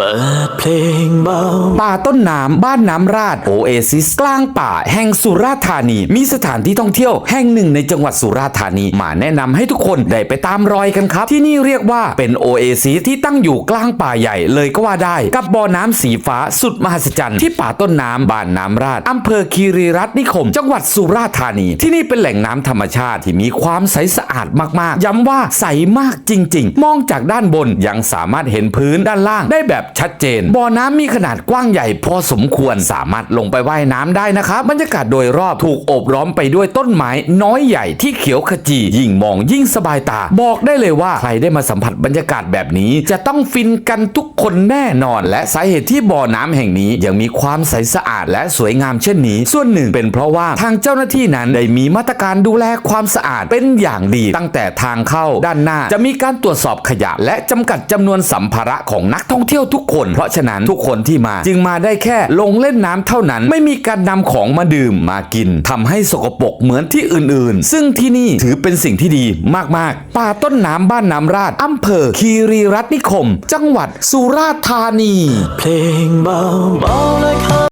เปิดเพลงเบา ป่าต้นน้ำบ้านน้ำราดโอเอซิสกลางป่า แห่งสุราษฎร์ธานี มีสถานที่ท่องเที่ยวแห่งหนึ่งในจังหวัดสุราษฎร์ธานี มาแนะนำให้ทุกคนได้ไปตามรอยกันครับ ที่นี่เรียกว่าเป็นโอเอซิสที่ตั้งอยู่กลางป่าใหญ่เลยก็ว่าได้ กับบ่อน้ำสีฟ้าสุดมหัศจรรย์ที่ป่าต้นน้ำบ้านน้ำราดอำเภอคีรีรัตน์นิคม จังหวัดสุราษฎร์ธานี ที่นี่เป็นแหล่งน้ำธรรมชาติที่มีความใสสะอาดมากๆ ย้ำว่าใสมากจริง ๆ มองจากด้านบนยังสามารถเห็นพื้นด้านล่างได้แบบชัดเจน บ่อน้ำมีขนาดกว้างใหญ่พอสมควรสามารถลงไปว่ายน้ำได้นะครับบรรยากาศโดยรอบถูกโอบล้อมไปด้วยต้นไม้น้อยใหญ่ที่เขียวขจียิ่งมองยิ่งสบายตา บอกได้เลยว่าใครได้มาสัมผัสบรรยากาศแบบนี้ จะต้องฟินกันทุกคนแน่นอน และสาเหตุที่บ่อน้ำแห่งนี้ยังมีความใสสะอาดและสวยงามเช่นนี้ ส่วนหนึ่งเป็นเพราะว่าทางเจ้าหน้าที่นั้นได้มีมาตรการดูแลความสะอาดเป็นอย่างดี ตั้งแต่ทางเข้าด้านหน้า จะมีการตรวจสอบขยะ และจำกัดจำนวนสัมภาระของนักท่องเที่ยวทุกคน เพราะฉะนั้นทุกคนที่มา จึงมาได้แค่ลงเล่นน้ำเท่านั้น ไม่มีการนำของมาดื่มมากินทำให้สกปรกเหมือนที่อื่นๆ ซึ่งที่นี่ถือเป็นสิ่งที่ดีมากๆ ป่าต้นน้ำบ้านน้ำราดอำเภอคีรีรัตน์นิคม จังหวัดสุราษฎร์ธานี เพลงเบาๆ